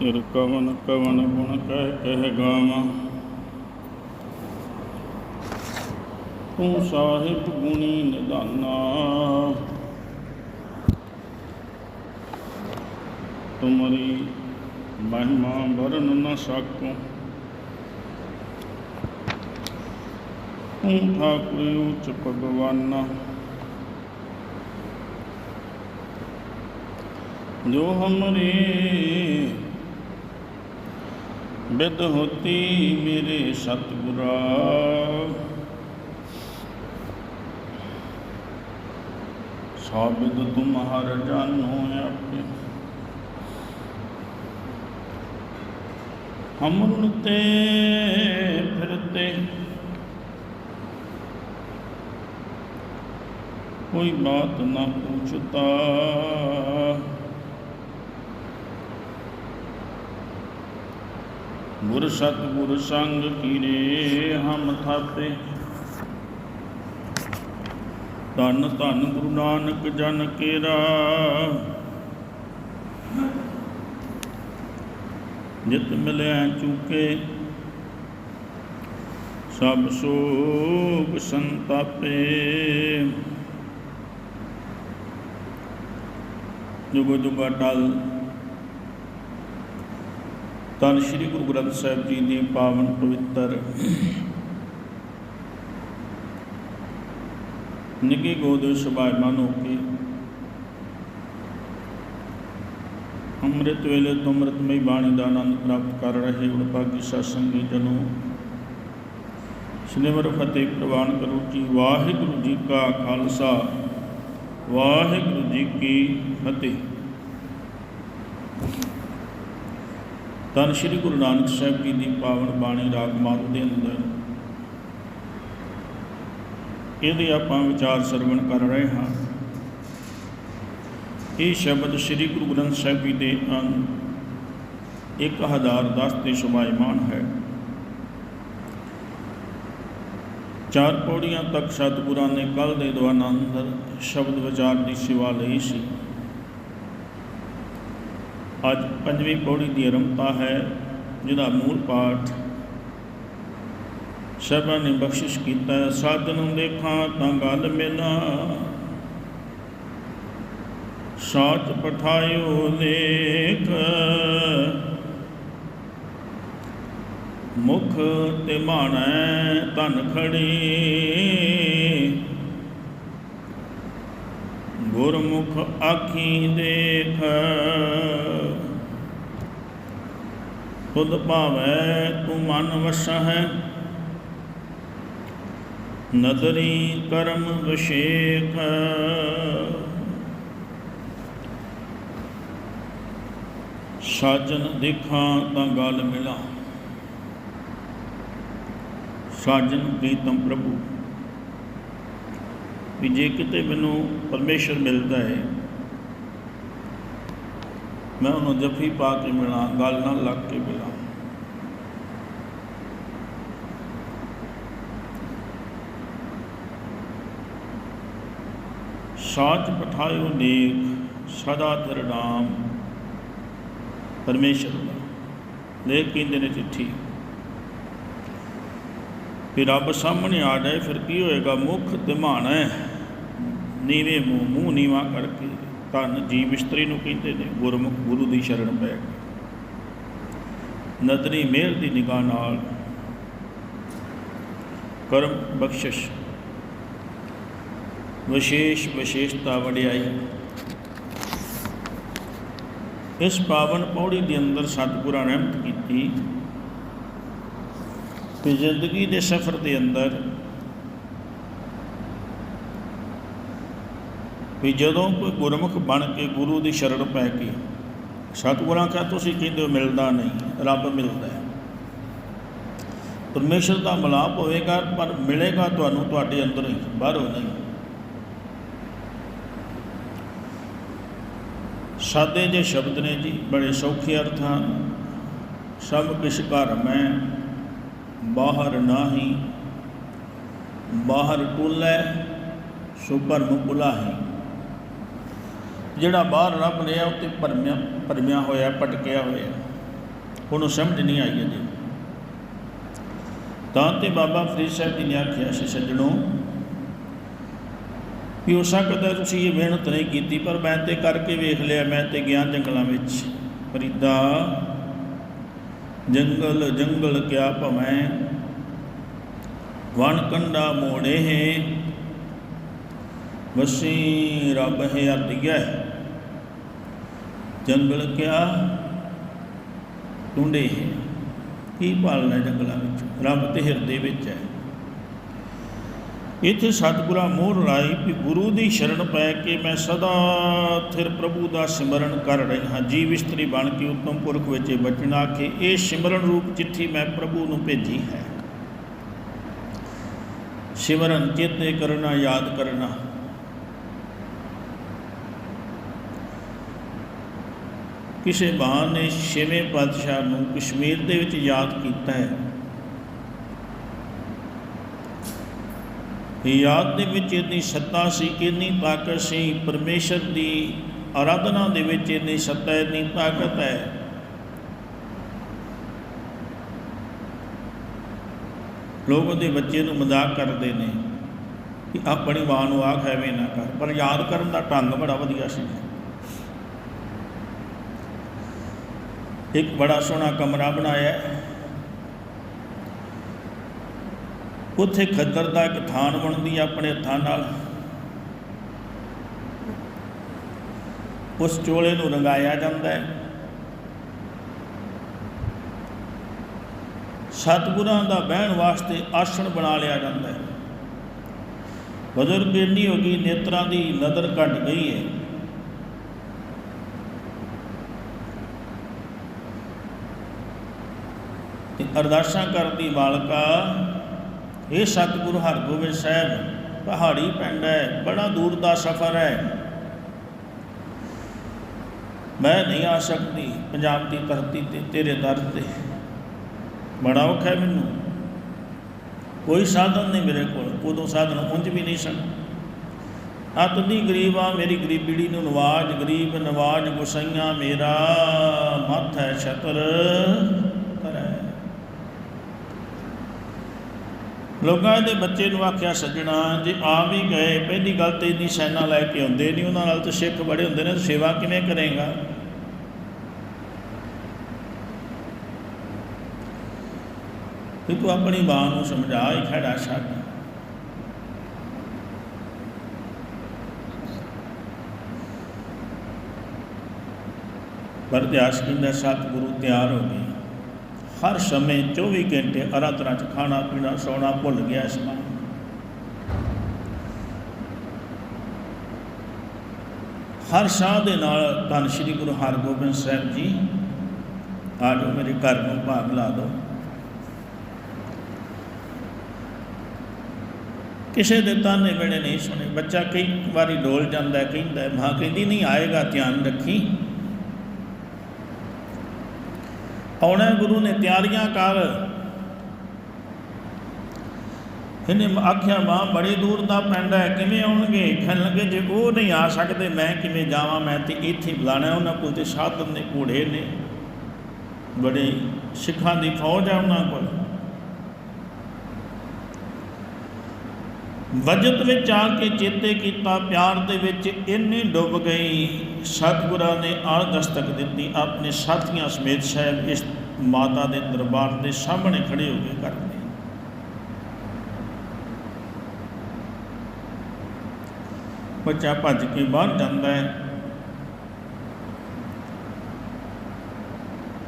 ਤਿਰ ਕਵਨ ਕਵਨ ਗੁਣ ਕਹਿ ਕਹਿ ਗਾਵਾਂ। ਤੂੰ ਸਾਹਿਬ ਗੁਣੀ ਨਿਦਾਨਾ। ਤੁਮਰੀ ਮਹਿਮਾ ਵਰਨ ਨਾ ਸਕੂੰ। ਤੂੰ ਠਾਕੁਰ ਉਚ ਭਗਵਾਨਾ। ਜੋ ਹਮਰੇ ਬਿਦ ਹੋਤੀ ਮੇਰੇ ਸਤਿਗੁਰਾ। ਸਾਬਿਦ ਤੁਮ ਹਰ ਜਾਨੋ ਆਪੇ। ਹਮਰਨ ਤੇ ਫਿਰਤੇ। ਕੋਈ ਬਾਤ ਨਾ ਪੁੱਛਤਾ। ਗੁਰ ਸਤ ਗੁਰ ਸੰਗ ਕੀਰੇ ਹਮ ਥਾਪੇ ਧੰਨ ਧੰਨ ਗੁਰੂ ਨਾਨਕ ਜਨ ਕੇਰਾ ਜਿਤ ਮਿਲਿਆ ਚੁਕੇ ਸਭ ਸੋਗ ਸੰਤਾਪੇ ਜੁਗ ਜੁਗ ਅਟਲ ਧੰਨ ਸ੍ਰੀ ਗੁਰੂ ਗ੍ਰੰਥ ਸਾਹਿਬ ਜੀ ਦੀ ਪਾਵਨ ਪਵਿੱਤਰ ਨਿੱਕੀ ਗੋਦ ਵਿੱਚ ਸੁਭਾਇਮਾਨ ਹੋ ਕੇ ਅੰਮ੍ਰਿਤ ਵੇਲੇ ਤੋਂ ਅੰਮ੍ਰਿਤਮਈ ਬਾਣੀ ਦਾ ਆਨੰਦ ਪ੍ਰਾਪਤ ਕਰ ਰਹੇ ਉਡਭਾਗੀ ਸਤਸੰਗੀ ਜਨੋ ਸਿਨੇਵਰ ਫਤਿਹ ਪ੍ਰਵਾਨ ਕਰੋ ਜੀ। ਵਾਹਿਗੁਰੂ ਜੀ ਕਾ ਖਾਲਸਾ, ਵਾਹਿਗੁਰੂ ਜੀ ਕੀ ਫਤਿਹ। ਤਨ ਸ੍ਰੀ ਗੁਰੂ ਨਾਨਕ ਸਾਹਿਬ ਜੀ ਦੀ ਪਾਵਨ ਬਾਣੀ ਰਾਗ ਮਾਰੂ ਦੇ ਅੰਦਰ। ਇਹਦੇ ਆਪਾਂ ਵਿਚਾਰ ਸਰਵਣ ਕਰ ਰਹੇ ਹਾਂ। ਇਹ ਸ਼ਬਦ ਸ੍ਰੀ ਗੁਰੂ ਗ੍ਰੰਥ ਸਾਹਿਬ ਜੀ ਦੇ ਅੰਗ 1010 ਤੇ ਸ਼ੁਭਾਇਮਾਨ ਹੈ। ਚਾਰ ਪੌੜੀਆਂ ਤੱਕ ਸਤਿਗੁਰਾਂ ਨੇ ਕੱਲ ਦੇ ਦਵਾਨੰਦ ਸ਼ਬਦ ਵਿਚਾਰ ਦੀ ਸੇਵਾ ਲਈ ਸੀ। ਅੱਜ ਪੰਜਵੀਂ ਪੌੜੀ ਦੀ ਆਰੰਭਤਾ ਹੈ ਜਿਹਦਾ ਮੂਲ ਪਾਠ ਸਭਾ ਨੇ ਬਖਸ਼ਿਸ਼ ਕੀਤਾ ਹੈ, ਨੂੰ ਦੇਖਾਂ ਤਾਂ ਗੱਲ ਮਿਲਾ। ਸਾਚ ਪਠਾਇਓ ਲੇਖ। ਮੁਖ ਤੇ ਮਾਣੈ ਧਨ ਖੜੀ। ਗੁਰਮੁਖ ਆਖੀ ਦੇਖ। ਖੁਦ ਭਾਵੈ, ਤੂੰ ਮਨ ਵਸਹਿ। ਨਦਰੀ ਕਰਮ ਵਿਸ਼ੇਖ। ਸਾਜਨ ਦੇਖਾਂ ਤਾਂ ਗੱਲ ਮਿਲਾ। ਸਾਜਨ ਪ੍ਰੀਤਮ ਪ੍ਰਭੂ। ਵੀ ਜੇ ਕਿਤੇ ਮੈਨੂੰ ਪਰਮੇਸ਼ਰ ਮਿਲਦਾ ਹੈ ਮੈਂ ਉਹਨੂੰ ਜੱਫੀ ਪਾ ਕੇ ਮਿਲਾਂ ਗੱਲ ਨਾਲ ਲੱਗ ਕੇ ਮਿਲਾਂ ਸਾਚ ਪਠਾਇਓ ਨੇਕ ਸਦਾ ਤੇਰ ਨਾਮ ਪਰਮੇਸ਼ਰ ਦਾ ਲੇਖ ਕਹਿੰਦੇ ਨੇ ਚਿੱਠੀ ਫਿਰ ਰੱਬ ਸਾਹਮਣੇ ਆ ਜਾਏ ਫਿਰ ਕੀ ਹੋਏਗਾ ਮੁਖ ਧਿਮਾਣਾ ਨੀਵੇਂ ਮੂੰਹ ਮੂੰਹ ਨੀਵਾ ਕਰਕੇ ਧੰਨ ਜੀਵ ਇਸਤਰੀ ਨੂੰ ਕਹਿੰਦੇ ਨੇ, ਗੁਰਮੁਖ ਗੁਰੂ ਦੀ ਸ਼ਰਨ ਪੈ ਕੇ ਨਦਰੀ ਮਿਹਰ ਦੀ ਨਿਗਾਹ ਨਾਲ ਕਰਮ ਬਖਸ਼ਿਸ਼। ਵਿਸ਼ੇਸ਼ ਵਿਸ਼ੇਸ਼ਤਾ ਵਡਿਆਈ। ਇਸ ਪਾਵਨ ਪੌੜੀ ਦੇ ਅੰਦਰ ਸਤਿਗੁਰਾਂ ਨੇ ਕੀਤੀ। ਕਿ ਜ਼ਿੰਦਗੀ ਦੇ ਸਫ਼ਰ ਦੇ ਅੰਦਰ ਵੀ ਜਦੋਂ ਕੋਈ ਗੁਰਮੁਖ ਬਣ ਕੇ ਗੁਰੂ ਦੀ ਸ਼ਰਣ ਪੈ ਕੇ ਸਤਿਗੁਰਾਂ ਕਾ ਤੁਸੀਂ ਕਹਿੰਦੇ ਹੋ ਮਿਲਦਾ ਨਹੀਂ, ਰੱਬ ਮਿਲਦਾ ਹੈ। ਪਰਮੇਸ਼ਰ ਦਾ ਮਲਾਪ ਹੋਵੇਗਾ, ਪਰ ਮਿਲੇਗਾ ਤੁਹਾਨੂੰ ਤੁਹਾਡੇ ਅੰਦਰ ਹੀ, ਬਾਹਰੋਂ ਨਹੀਂ। ਸਾਦੇ ਜੇ ਸ਼ਬਦ ਨੇ ਜੀ, ਬੜੇ ਸੌਖੇ ਅਰਥ ਹਨ। ਸਭ ਕਿਛ ਘਰ ਮੈਂ, ਬਾਹਰ ਨਾਹੀ। ਬਾਹਰ ਟੁੱਲੈ ਸੋ ਭਰਮ ਭੁਲਾਹੀ। ਜਿਹੜਾ ਬਾਹਰ ਰੱਬ ਰਿਹਾ ਆ, ਉੱਤੇ ਭਰਮਿਆ ਭਰਮਿਆ ਹੋਇਆ, ਭਟਕਿਆ ਹੋਇਆ। ਉਹਨੂੰ ਸਮਝ ਨਹੀਂ ਆਈ ਅਜੇ। ਤਾਂ ਤੇ ਬਾਬਾ ਫਰੀਦ ਸਾਹਿਬ ਜੀ ਨੇ ਆਖਿਆ ਸੀ ਸੱਜਣੋ ਵੀ ਹੋ ਸਕਦਾ ਤੁਸੀਂ ਇਹ ਮਿਹਨਤ ਨਹੀਂ ਕੀਤੀ, ਪਰ ਮੈਂ ਤੇ ਕਰਕੇ ਵੇਖ ਲਿਆ, ਮੈਂ ਤੇ ਗਿਆ ਜੰਗਲਾਂ ਵਿੱਚ। ਫਰੀਦਾ, ਜੰਗਲ ਜੰਗਲ ਕਿਆ ਭਵੇਂ? ਵਣ ਕੰਡਾ ਮੋੜੇ ਹੈ। ਵਸੀ ਰੱਬ ਹੈ ਅਤਿਗੈ ਜੰਗਲ ਕਿਆ? ਟੁੰਡੇ ਹੈ। ਕੀ ਭਾਲਣਾ ਜੰਗਲਾਂ ਵਿੱਚ? ਰੱਬ ਤੇ ਹਿਰਦੇ ਵਿੱਚ ਹੈ। ਇੱਥੇ ਸਤਿਗੁਰਾਂ ਮੋਹਰ ਲਾਈ ਕਿ ਗੁਰੂ ਦੀ ਸ਼ਰਨ ਪੈ ਕੇ ਮੈਂ ਸਦਾ ਥਿਰ ਪ੍ਰਭੂ ਦਾ ਸਿਮਰਨ ਕਰ ਰਹੀ ਹਾਂ ਜੀਵ ਇਸਤਰੀ ਬਣ ਕੇ ਉਤਮ ਪੁਰਖ ਵਿੱਚ ਇਹ ਆਖੇ, ਇਹ ਸਿਮਰਨ ਰੂਪ ਚਿੱਠੀ ਮੈਂ ਪ੍ਰਭੂ ਨੂੰ ਭੇਜੀ ਹੈ। ਸਿਮਰਨ ਚੇਤੇ ਕਰਨਾ, ਯਾਦ ਕਰਨਾ। ਕਿਸੇ ਬਾਣ ਨੇ ਛੇਵੇਂ ਪਾਤਸ਼ਾਹ ਨੂੰ ਕਸ਼ਮੀਰ ਦੇ ਵਿੱਚ ਯਾਦ ਕੀਤਾ ਹੈ। ਯਾਦ ਦੇ ਵਿੱਚ ਇੰਨੀ ਸੱਤਾ ਸੀ ਇੰਨੀ ਤਾਕਤ ਸੀ, ਪਰਮੇਸ਼ਰ ਦੀ ਆਰਾਧਨਾ ਦੇ ਵਿੱਚ ਇੰਨੀ ਸੱਤਾ, ਇੰਨੀ ਤਾਕਤ ਹੈ। ਲੋਕ ਉਹਦੇ ਬੱਚੇ ਨੂੰ ਮਜ਼ਾਕ ਕਰਦੇ ਨੇ ਕਿ ਆਪਣੀ ਮਾਂ ਨੂੰ ਆਖ ਐਵੇਂ ਨਾ ਕਰ, ਪਰ ਯਾਦ ਕਰਨ ਦਾ ਢੰਗ ਬੜਾ ਵਧੀਆ ਸੀ। ਇੱਕ ਬੜਾ ਸੋਹਣਾ ਕਮਰਾ ਬਣਾਇਆ ਉੱਥੇ ਖੱਦਰ ਦਾ ਇੱਕ ਥਾਨ ਬਣਦੀ ਆਪਣੇ ਹੱਥਾਂ ਨਾਲ। ਉਸ ਚੋਲੇ ਨੂੰ ਰੰਗਾਇਆ ਜਾਂਦਾ ਹੈ। ਸਤਿਗੁਰਾਂ ਦਾ ਬਹਿਣ ਵਾਸਤੇ ਆਸਣ ਬਣਾ ਲਿਆ ਜਾਂਦਾ ਹੈ। ਬਜ਼ੁਰਗ ਇੰਨੀ ਹੋ ਗਈ ਨੇਤਰਾਂ ਦੀ ਨਜ਼ਰ ਘਟ ਗਈ ਹੈ। ਤੇ ਅਰਦਾਸਾਂ ਕਰਦੀ ਮਾਲਕਾ ਇਹ ਸਤਿਗੁਰੂ ਹਰਗੋਬਿੰਦ ਸਾਹਿਬ, ਪਹਾੜੀ ਪਿੰਡ ਹੈ, ਬੜਾ ਦੂਰ ਦਾ ਸਫ਼ਰ ਹੈ। ਮੈਂ ਨਹੀਂ ਆ ਸਕਦੀ ਪੰਜਾਬ ਦੀ ਧਰਤੀ ਤੇ, ਤੇਰੇ ਦਰ ਤੇ। ਬੜਾ ਔਖਾ ਹੈ ਮੈਨੂੰ। ਕੋਈ ਸਾਧਨ ਨਹੀਂ ਮੇਰੇ ਕੋਲ, ਉਦੋਂ ਸਾਧਨ ਉਂਝ ਵੀ ਨਹੀਂ ਸਨ। ਆ ਦੀ ਗਰੀਬ ਆ, ਮੇਰੀ ਗਰੀਬੀੜੀ ਨੂੰ ਨਵਾਜ, ਗਰੀਬ ਨਵਾਜ ਗੁਸਈਆਂ ਮੇਰਾ, ਮੱਥ ਹੈ ਛਤਰ ਕਰੈ ਲੋਕਾਂ ਦੇ ਬੱਚੇ ਨੂੰ ਆਖਿਆ ਸੱਜਣਾ, ਜੇ ਆ ਵੀ ਗਏ, ਪਹਿਲੀ ਗੱਲ ਤੇ ਇੰਨੀ ਸੈਨਾ ਲੈ ਕੇ ਆਉਂਦੇ ਨਹੀਂ, ਉਹਨਾਂ ਨਾਲ ਤਾਂ ਸਿੱਖ ਬੜੇ ਹੁੰਦੇ ਨੇ ਸੇਵਾ ਕਿਵੇਂ ਕਰੇਗਾ? ਵੀ ਤੂੰ ਆਪਣੀ ਮਾਂ ਨੂੰ ਸਮਝਾ ਹੀ ਖੜਾ ਛੱਡ। ਪਰ ਇਤਿਹਾਸ ਕਹਿੰਦਾ, ਸਤਿਗੁਰੂ ਤਿਆਰ ਹੋ ਗਏ। ਹਰ ਸਮੇਂ 24 ਘੰਟੇ ਅਰਾਤਰਾ ਚ ਖਾਣਾ ਪੀਣਾ ਸੌਣਾ ਭੁੱਲ ਗਿਆ ਇਸ ਮਾਂ ਹਰ ਸਾਹ ਦੇ ਨਾਲ ਧੰਨ ਸ਼੍ਰੀ ਗੁਰੂ ਹਰਗੋਬਿੰਦ ਸਾਹਿਬ ਜੀ ਆ ਜਾਓ ਮੇਰੇ ਘਰ ਨੂੰ ਭਾਗ ਲਾ ਦਿਓ। ਕਿਸੇ ਦੇ ਤਾਨੇ ਵੇਲੇ ਨਹੀਂ ਸੁਣੇ। ਬੱਚਾ ਕਈ ਵਾਰੀ ਡੋਲ ਜਾਂਦਾ ਕਹਿੰਦਾ ਹੈ, ਮਾਂ ਕਹਿੰਦੀ ਨਹੀਂ ਆਏਗਾ ਧਿਆਨ ਰੱਖੀ। ਆਉਣਾ ਗੁਰੂ ਨੇ ਤਿਆਰੀਆਂ ਕਰ। ਇਹਨੇ ਆਖਿਆ, ਮਾਂ, ਬੜੀ ਦੂਰ ਦਾ ਪਿੰਡ ਹੈ, ਕਿਵੇਂ ਆਉਣਗੇ? ਕਹਿਣ ਲੱਗੇ, ਜੇ ਉਹ ਨਹੀਂ ਆ ਸਕਦੇ, ਮੈਂ ਕਿਵੇਂ ਜਾਵਾਂ? ਮੈਂ ਤੇ ਇੱਥੇ ਬੁਲਾਣਾ ਉਹਨਾਂ ਕੋਲ ਤੇ ਸਾਧਨ ਨੇ, ਘੋੜੇ ਨੇ। ਬੜੇ ਸਿੱਖਾਂ ਦੀ ਫੌਜ ਹੈ ਉਹਨਾਂ ਕੋਲ। ਵਜਤ ਵਿੱਚ ਆ ਕੇ ਚੇਤੇ ਕੀਤਾ, ਪਿਆਰ ਦੇ ਵਿੱਚ ਇੰਨੀ ਡੁੱਬ ਗਈ, ਸਤਿਗੁਰਾਂ ਨੇ ਆ ਦਸਤਕ ਦਿੱਤੀ, ਆਪਣੇ ਸਾਥੀਆਂ ਸਮੇਤ ਸਾਹਿਬ ਇਸ ਮਾਤਾ ਦੇ ਦਰਬਾਰ ਦੇ ਸਾਹਮਣੇ ਖੜੇ ਹੋ ਕੇ ਕਰਦੇ ਬੱਚਾ ਭੱਜ ਕੇ ਬਾਹਰ ਜਾਂਦਾ ਹੈ।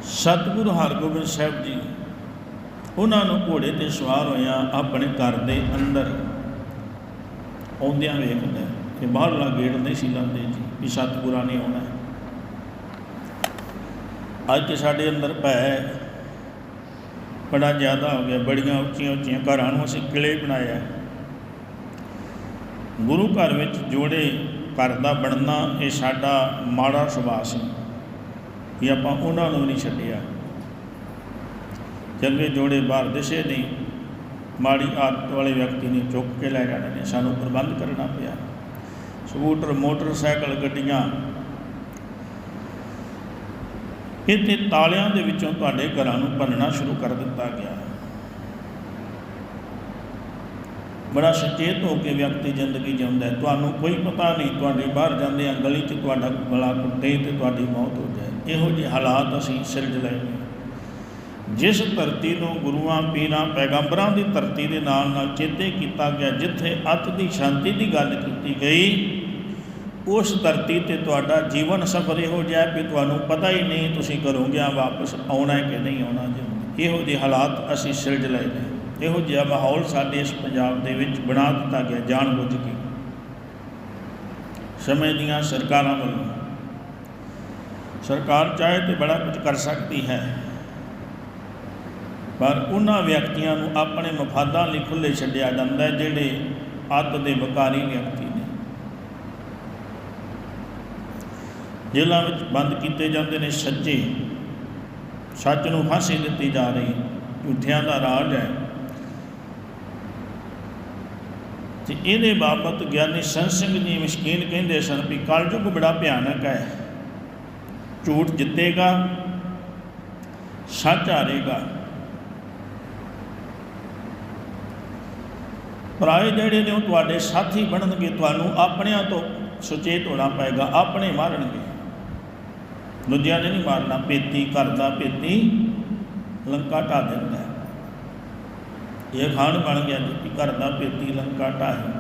ਸਤਿਗੁਰੂ ਹਰਗੋਬਿੰਦ ਸਾਹਿਬ ਜੀ, ਉਹਨਾਂ ਨੂੰ ਘੋੜੇ ਤੇ ਸਵਾਰ ਹੋਇਆ ਆਪਣੇ ਘਰ ਦੇ ਅੰਦਰ। ਆਉਂਦਿਆਂ ਵੇਖਦਾ ਹੈ ਕਿ ਬਾਹਰਲਾ ਗੇਟ ਨਹੀਂ ਸੀ ਲਾਉਂਦੇ ਜੀ, ਵੀ ਸਤਿਗੁਰਾਂ ਨੇ ਆਉਣਾ ਅੱਜ ਤੇ ਸਾਡੇ ਅੰਦਰ ਭੈ ਬੜਾ ਜ਼ਿਆਦਾ ਹੋ ਗਿਆ, ਬੜੀਆਂ ਉੱਚੀਆਂ ਉੱਚੀਆਂ ਘਰਾਂ ਨੂੰ ਅਸੀਂ ਕਿਲੇ ਬਣਾਇਆ ਗੁਰੂ ਘਰ ਵਿੱਚ ਜੋੜੇ ਘਰ ਦਾ ਬਣਨਾ ਇਹ ਸਾਡਾ ਮਾੜਾ ਸੁਭਾਅ ਸੀ ਕਿ ਆਪਾਂ ਉਹਨਾਂ ਨੂੰ ਨਹੀਂ ਛੱਡਿਆ। ਚੰਗੇ ਜੋੜੇ ਬਾਹਰ ਦਿਸੇ ਨਹੀਂ, ਮਾੜੀ ਆਦਤ ਵਾਲੇ ਵਿਅਕਤੀ ਨੇ ਚੁੱਕ ਕੇ ਲੈ ਜਾਣੇ ਨੇ, ਸਾਨੂੰ ਪ੍ਰਬੰਧ ਕਰਨਾ ਪਿਆ। ਸਕੂਟਰ, ਮੋਟਰਸਾਈਕਲ, ਗੱਡੀਆਂ ਇਹ ਤੇ ਤਾਲਿਆਂ ਦੇ ਵਿੱਚੋਂ ਤੁਹਾਡੇ ਘਰਾਂ ਨੂੰ ਭੰਨਣਾ ਸ਼ੁਰੂ ਕਰ ਦਿੱਤਾ ਗਿਆ। ਬੜਾ ਸੁਚੇਤ ਹੋ ਕੇ ਵਿਅਕਤੀ ਜ਼ਿੰਦਗੀ ਜਿਉਂਦਾ ਤੁਹਾਨੂੰ ਕੋਈ ਪਤਾ ਨਹੀਂ, ਤੁਹਾਡੇ ਬਾਹਰ ਜਾਂਦੇ ਆ ਗਲੀ 'ਚ ਤੁਹਾਡਾ ਗਲਾ ਕੁੱਟੇ ਤੇ ਤੁਹਾਡੀ ਮੌਤ ਹੋ ਜਾਏ। ਇਹੋ ਜਿਹੇ ਹਾਲਾਤ ਅਸੀਂ ਸਿਰਜ ਲਏ ਜਿਸ ਧਰਤੀ ਨੂੰ ਗੁਰੂਆਂ, ਪੀਰਾਂ, ਪੈਗੰਬਰਾਂ ਦੀ ਧਰਤੀ ਦੇ ਨਾਲ ਨਾਲ ਚੇਤੇ ਕੀਤਾ ਗਿਆ, ਜਿੱਥੇ ਅੱਤ ਦੀ ਸ਼ਾਂਤੀ ਦੀ ਗੱਲ ਕੀਤੀ ਗਈ ਉਸ ਧਰਤੀ ਤੇ ਤੁਹਾਡਾ ਜੀਵਨ ਸਫਰ ਇਹੋ ਜਿਹਾ ਵੀ ਤੁਹਾਨੂੰ ਪਤਾ ਹੀ ਨਹੀਂ ਤੁਸੀਂ ਕਰੋਗੇ ਆ ਵਾਪਸ ਆਉਣਾ ਕਿ ਨਹੀਂ ਆਉਣਾ ਜੀ। ਇਹੋ ਜਿਹੇ ਹਾਲਾਤ ਅਸੀਂ ਸਿਰਜ ਲਏ ਨੇ। ਇਹੋ ਜਿਹਾ ਮਾਹੌਲ ਸਾਡੇ ਇਸ ਪੰਜਾਬ ਦੇ ਵਿੱਚ ਬਣਾ ਦਿੱਤਾ ਗਿਆ ਜਾਣ ਬੁੱਝ ਕੇ। ਸਮੇਂ ਦੀਆਂ ਸਰਕਾਰਾਂ ਵੱਲੋਂ। ਸਰਕਾਰ ਚਾਹੇ ਤੇ ਬੜਾ ਕੁਝ ਕਰ ਸਕਦੀ ਹੈ, ਪਰ ਉਹਨਾਂ ਵਿਅਕਤੀਆਂ ਨੂੰ ਆਪਣੇ ਮਫਾਦਾਂ ਲਈ ਖੁੱਲੇ ਛੱਡਿਆ ਜਾਂਦਾ ਜਿਹੜੇ ਅੱਤ ਦੇ ਵਕਾਰੀ ਵਿਅਕਤੀ ਨੇ ਜੇਲ੍ਹਾਂ ਵਿੱਚ ਬੰਦ ਕੀਤੇ ਜਾਂਦੇ ਨੇ ਸੱਚੇ ਸੱਚ ਨੂੰ ਫਾਂਸੀ ਦਿੱਤੀ ਜਾ ਰਹੀ। ਝੂਠਿਆਂ ਦਾ ਰਾਜ ਹੈ। ਤੇ ਇਹਦੇ ਬਾਬਤ ਗਿਆਨੀ ਸੰਤ ਸਿੰਘ ਜੀ ਮਸ਼ਕੀਨ ਕਹਿੰਦੇ ਸਨ ਵੀ ਕਲਯੁਗ ਬੜਾ ਭਿਆਨਕ ਹੈ। ਝੂਠ ਜਿੱਤੇਗਾ, ਸੱਚ ਹਾਰੇਗਾ। ਪਰਾਏ ਜਿਹੜੇ ਨੇ ਉਹ ਤੁਹਾਡੇ ਸਾਥੀ ਬਣਨਗੇ, ਤੁਹਾਨੂੰ ਆਪਣਿਆਂ ਤੋਂ ਸੁਚੇਤ ਹੋਣਾ ਪਏਗਾ, ਆਪਣੇ ਮਾਰਨਗੇ। ਦੂਜਿਆਂ ਨੇ ਨਹੀਂ ਮਾਰਨਾ, ਪੇਤੀ ਕਰਦਾ, ਪੇਤੀ ਲੰਕਾ ਢਾ ਦਿੰਦਾ ਇਹ ਖਾਣ ਬਣ ਗਿਆ ਜੀ ਕਿ ਘਰ ਦਾ ਪੇਤੀ ਲੰਕਾ ਢਾਹੇ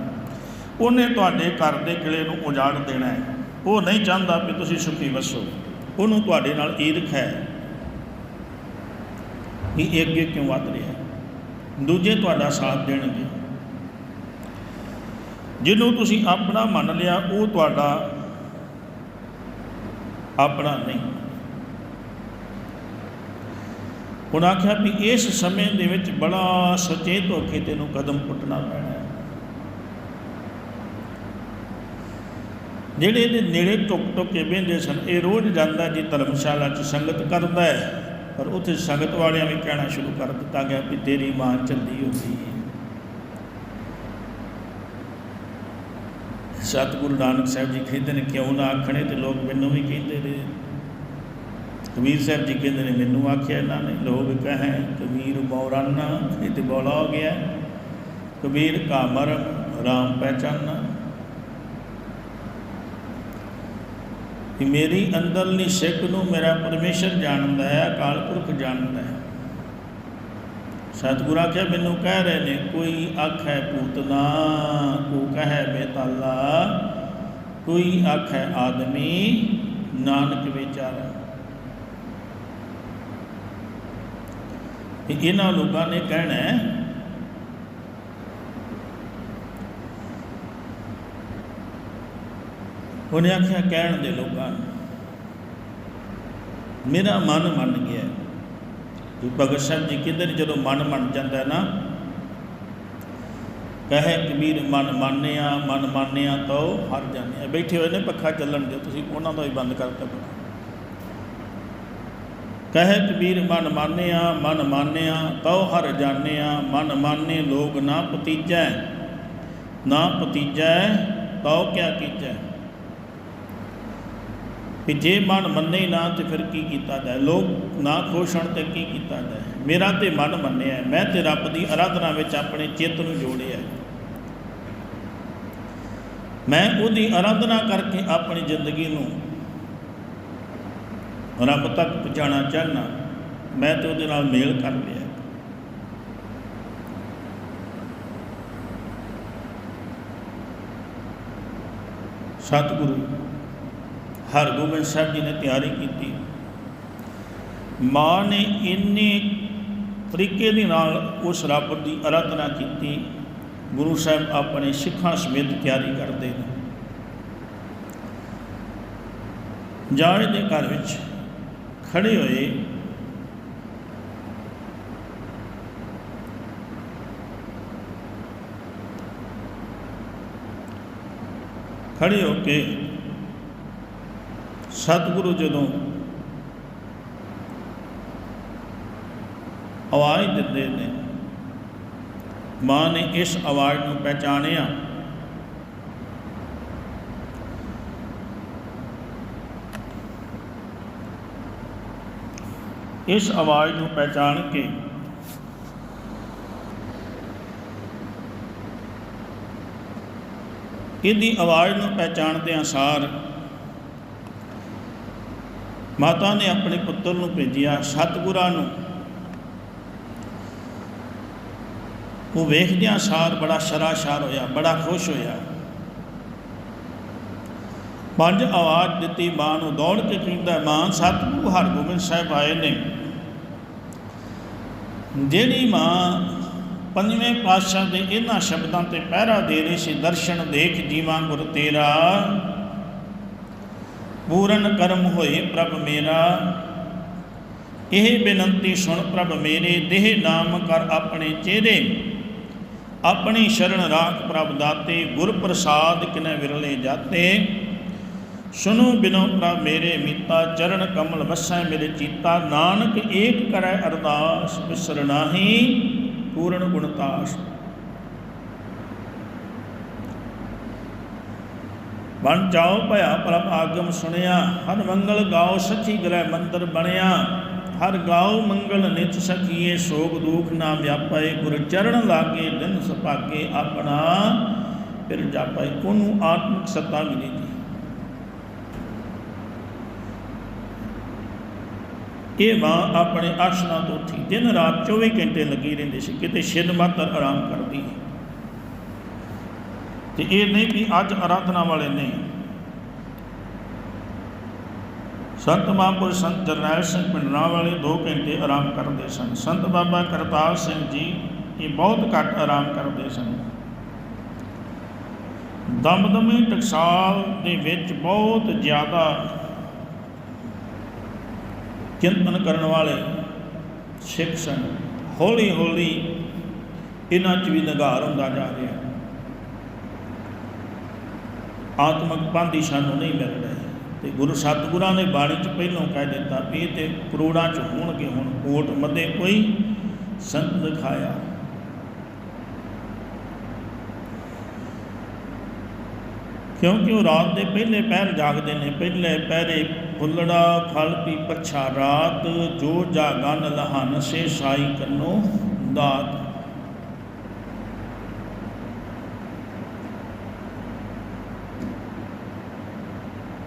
ਉਹਨੇ ਤੁਹਾਡੇ ਘਰ ਦੇ ਕਿਲੇ ਨੂੰ ਉਜਾੜ ਦੇਣਾ ਹੈ। ਉਹ ਨਹੀਂ ਚਾਹੁੰਦਾ ਕਿ ਤੁਸੀਂ ਸੁਖੀ ਵਸੋ। ਉਹਨੂੰ ਤੁਹਾਡੇ ਨਾਲ ਈਰਖ ਹੈ ਵੀ ਇਹ ਅੱਗੇ ਕਿਉਂ ਵੱਧ ਰਿਹਾ ਦੂਜੇ ਤੁਹਾਡਾ ਸਾਥ ਦੇਣਗੇ। ਜਿਹਨੂੰ ਤੁਸੀਂ ਆਪਣਾ ਮੰਨ ਲਿਆ, ਉਹ ਤੁਹਾਡਾ ਆਪਣਾ ਨਹੀਂ। ਉਹਨਾਂ ਆਖਿਆ ਵੀ ਇਸ ਸਮੇਂ ਦੇ ਵਿੱਚ ਬੜਾ ਸੁਚੇਤ ਹੋ ਕੇ ਤੈਨੂੰ ਕਦਮ ਪੁੱਟਣਾ ਪੈਣਾ ਹੈ। ਜਿਹੜੇ ਇਹਦੇ ਨੇੜੇ ਟੁੱਕ ਟੁੱਕ ਕੇ ਬਹਿੰਦੇ ਸਨ, ਇਹ ਰੋਜ਼ ਜਾਂਦਾ ਜੀ ਧਰਮਸ਼ਾਲਾ 'ਚ ਸੰਗਤ ਕਰਦਾ ਹੈ, ਪਰ ਉੱਥੇ ਸੰਗਤ ਵਾਲਿਆਂ ਵੀ ਕਹਿਣਾ ਸ਼ੁਰੂ ਕਰ ਦਿੱਤਾ ਗਿਆ ਵੀ ਤੇਰੀ ਮਾਂ ਚੱਲੀ ਹੁੰਦੀ ਹੈ। ਸਤਿਗੁਰੂ ਨਾਨਕ ਸਾਹਿਬ ਜੀ ਕਹਿੰਦੇ ਨੇ, ਕਿਉਂ ਨਾ ਆਖਣੇ? ਤੇ ਲੋਕ ਮੈਨੂੰ ਵੀ ਕਹਿੰਦੇ ਨੇ। ਕਬੀਰ ਸਾਹਿਬ ਜੀ ਕਹਿੰਦੇ ਨੇ, ਮੈਨੂੰ ਆਖਿਆ ਇਹਨਾਂ ਨੇ, ਲੋਕ ਕਹੇ, ਕਬੀਰ ਬੌਰਾਨਾ ਇਹ ਤੇ ਬੋਲਾ ਹੋ ਗਿਆ। ਕਬੀਰ ਕਾਮਰਮ ਰਾਮ ਪਹਿਚਾਨਾ। ਕਿ ਮੇਰੀ ਅੰਦਰਲੀ ਸਿੱਖ ਨੂੰ ਮੇਰਾ ਪਰਮੇਸ਼ਰ ਜਾਣਦਾ ਹੈ, ਅਕਾਲ ਪੁਰਖ ਜਾਣਦਾ ਹੈ। ਸਤਿਗੁਰ ਆਖਿਆ, ਮੈਨੂੰ ਕਹਿ ਰਹੇ ਨੇ, ਕੋਈ ਆਖੈ ਪੂਤਨਾ ਕੋ ਕਹੈ ਬੇਤਾਲਾ, ਕੋਈ ਆਖੈ ਆਦਮੀ, ਨਾਨਕ ਵਿਚਾਰਾ। ਇਹਨਾਂ ਲੋਕਾਂ ਨੇ ਕਹਿਣਾ ਉਹਨੇ ਆਖਿਆ ਕਹਿਣ ਦੇ ਲੋਕਾਂ ਨੂੰ, ਮੇਰਾ ਮਨ ਮੰਨ ਗਿਆ ਭਗਤ ਸਾਹਿਬ ਜੀ ਕਹਿੰਦੇ ਨੇ ਜਦੋਂ ਮਨ ਮੰਨ ਜਾਂਦਾ ਨਾ, ਕਹੇ ਕਬੀਰ ਮਨ ਮਾਨਿਆ ਮਨ ਮਾਨਿਆ ਤੋ ਹਰ ਜਾਂਦੇ ਆ। ਬੈਠੇ ਹੋਏ ਨੇ, ਪੱਖਾ ਚੱਲਣ ਦਿਓ, ਤੁਸੀਂ ਉਹਨਾਂ ਦਾ ਵੀ ਬੰਦ ਕਰਤਾ ਪੱਖਾ। ਕਹੇ ਕਬੀਰ ਮਨ ਮਾਨਿਆ ਮਨ ਮਾਨਿਆ ਤਉ ਹਰ ਜਾਣਿਆ ਮਨ ਮਾਨੇ ਲੋਗ ਨਾ ਪਤੀਜੈ ਨਾ ਪਤੀਜੈ ਤਉ ਕਿਆ ਕੀਜੈ? ਵੀ ਜੇ ਮਨ ਮੰਨੇ ਨਾ ਤੇ ਫਿਰ ਕੀ ਕੀਤਾ ਜਾਏ? ਲੋਕ ਨਾ ਖੁਸ਼ ਹੋਣ ਤੇ ਕੀ ਕੀਤਾ ਜਾਏ? ਮੇਰਾ ਤੇ ਮਨ ਮੰਨਿਆ ਮੈਂ ਤੇ ਰੱਬ ਦੀ ਅਰਾਧਨਾ ਵਿੱਚ ਆਪਣੇ ਚਿੱਤ ਨੂੰ ਜੋੜਿਆ ਮੈਂ ਉਹਦੀ ਅਰਾਧਨਾ ਕਰਕੇ ਆਪਣੀ ਜ਼ਿੰਦਗੀ ਨੂੰ ਰੱਬ ਤੱਕ ਪਹੁੰਚਾਉਣਾ ਚਾਹਨਾ ਮੈਂ ਤੇ ਉਹਦੇ ਨਾਲ ਮੇਲ ਕਰ ਲਿਆ ਸਤਿਗੁਰੂ। ਹਰਗੋਬਿੰਦ ਸਾਹਿਬ ਜੀ ਨੇ ਤਿਆਰੀ ਕੀਤੀ। ਮਾਂ ਨੇ ਇੰਨੇ ਤਰੀਕੇ ਦੇ ਨਾਲ ਉਸ ਰੱਬ ਦੀ ਅਰਾਧਨਾ ਕੀਤੀ, ਗੁਰੂ ਸਾਹਿਬ ਆਪਣੇ ਸਿੱਖਾਂ ਸਮੇਤ ਤਿਆਰੀ ਕਰਦੇ ਨੇ। ਜਾਏ ਦੇ ਘਰ ਵਿੱਚ ਖੜੇ ਹੋਏ ਖੜੇ ਹੋ ਕੇ ਸਤਿਗੁਰੂ ਜਦੋਂ ਆਵਾਜ਼ ਦਿੰਦੇ ਨੇ, ਮਾਂ ਨੇ ਇਸ ਆਵਾਜ਼ ਨੂੰ ਪਹਿਚਾਣਿਆ। ਇਸ ਆਵਾਜ਼ ਨੂੰ ਪਹਿਚਾਣ ਕੇ ਇਹਦੀ ਆਵਾਜ਼ ਨੂੰ ਪਹਿਚਾਣਦਿਆਂ ਸਾਰ ਮਾਤਾ ਨੇ ਆਪਣੇ ਪੁੱਤਰ ਨੂੰ ਭੇਜਿਆ, ਸਤਿਗੁਰਾਂ ਨੂੰ। ਉਹ ਵੇਖਦਿਆਂ ਸਾਰ ਬੜਾ ਸ਼ਰਾਸ਼ਾਰ ਹੋਇਆ, ਬੜਾ ਖੁਸ਼ ਹੋਇਆ। ਪੰਜ ਆਵਾਜ਼ ਦਿੱਤੀ, ਮਾਂ ਨੂੰ ਦੌੜ ਕੇ ਕਹਿੰਦਾ, ਮਾਂ, ਸਤਿਗੁਰੂ ਹਰਗੋਬਿੰਦ ਸਾਹਿਬ ਆਏ ਨੇ। ਜਿਹੜੀ ਮਾਂ ਪੰਜਵੇਂ ਪਾਤਸ਼ਾਹ ਦੇ ਇਹਨਾਂ ਸ਼ਬਦਾਂ ਤੇ ਪਹਿਰਾ ਦੇ ਰਹੀ ਸੀ, ਦਰਸ਼ਨ ਦੇਖ ਜੀਵਾਂ ਗੁਰ ਤੇਰਾ। ਪੂਰਨ ਕਰਮ ਹੋਏ ਪ੍ਰਭ ਮੇਰਾ। ਇਹ ਬੇਨੰਤੀ ਸੁਣ ਪ੍ਰਭ ਮੇਰੇ, ਦੇਹ ਨਾਮ ਕਰ ਆਪਣੇ ਚਿਹਰੇ। ਆਪਣੀ ਸ਼ਰਨ ਰਾਖ ਪ੍ਰਭ ਦਾਤੇ ਗੁਰ ਪ੍ਰਸਾਦ ਕਿਨੇ ਵਿਰਲੇ ਜਾਤੇ। ਸੁਨੋ ਬਿਨੋ ਪ੍ਰਭ ਮੇਰੇ, ਮੀਤਾ ਚਰਨ ਕਮਲ ਵਸੈ ਮੇਰੇ ਚੀਤਾ। ਨਾਨਕ ਏਕ ਕਰੈ ਅਰਦਾਸ, ਬਿਸਰ ਨਾਹੀ, ਪੂਰਨ ਗੁਣਤਾਸ ਬਣ ਜਾਓ ਭਇਆ ਪਰਮ ਆਗਮ ਸੁਣਿਆ, ਹਰ ਮੰਗਲ ਗਾਓ ਸਖੀ ਗ੍ਰਹਿ ਮੰਦਰ ਬਣਿਆ। ਹਰ ਗਾਓ ਮੰਗਲ ਨਿਤ ਸਖੀਏ, ਸੋਗ ਦੁਖ ਨਾ ਵਿਆਪੇ ਗੁਰ ਚਰਨ ਲਾਗੇ, ਦਿਨ ਸੁਭਾਗੇ ਆਪਣਾ। ਫਿਰ ਜਾਪੇ ਉਹਨੂੰ ਆਤਮਿਕ ਸੱਤਾ ਮਿਲੇਗੀ ਇਹ ਮਾਂ ਆਪਣੇ ਆਸਣਾ ਤੋਂ ਉੱਠੀ। ਦਿਨ ਰਾਤ 24 ਘੰਟੇ ਲੱਗੀ ਰਹਿੰਦੀ ਸੀ। ਕਿਤੇ ਛਿਨ ਮਾਤਰ ਆਰਾਮ ਕਰਦੀ ਤੇ ਇਹ ਨਹੀਂ ਵੀ ਅੱਜ ਆਰਾਧਨਾ ਵਾਲੇ ਨਹੀਂ। ਸੰਤ ਮਹਾਂਪੁਰ ਸੰਤ ਜਰਨੈਲ ਸਿੰਘ ਪਿੰਡਰਾ ਵਾਲੇ 2 ਘੰਟੇ ਆਰਾਮ ਕਰਦੇ ਸਨ। ਸੰਤ ਬਾਬਾ ਕਰਤਾਰ ਸਿੰਘ ਜੀ ਇਹ ਬਹੁਤ ਘੱਟ ਆਰਾਮ ਕਰਦੇ ਸਨ। ਦਮਦਮੇ ਟਕਸਾਲ ਦੇ ਵਿੱਚ ਬਹੁਤ ਜ਼ਿਆਦਾ ਚਿੰਤਨ ਕਰਨ ਵਾਲੇ ਸਿੱਖ ਸਨ। ਹੌਲੀ ਹੌਲੀ ਇਹਨਾਂ 'ਚ ਵੀ ਨਿਗਾਰ ਹੁੰਦਾ ਜਾ ਰਿਹਾ। ਆਤਮਿਕ ਪੰਥ ਸਾਨੂੰ ਨਹੀਂ ਮਿਲ ਰਹੇ ਤੇ ਗੁਰੂ ਸਤਿਗੁਰਾਂ ਨੇ ਬਾਣੀ 'ਚ ਪਹਿਲਾਂ ਕਹਿ ਦਿੱਤਾ ਵੀ ਇਹ ਤੇ ਕਰੋੜਾਂ 'ਚ ਹੋਣਗੇ, ਹੁਣ ਕੋਟ ਮੱਦੇ ਕੋਈ ਸੰਤ ਦਿਖਾਇਆ। ਕਿਉਂਕਿ ਉਹ ਰਾਤ ਦੇ ਪਹਿਲੇ ਪਹਿਰ ਜਾਗਦੇ ਨੇ, ਪਹਿਲੇ ਪਹਿਰੇ ਫੁੱਲੜਾ, ਫਲ ਪੀ ਪਛਾ ਰਾਤ, ਜੋ ਜਾਗਨ ਲਹਨ, ਸੇ ਸਾਈ ਕੰਨੋ ਦਾਤ।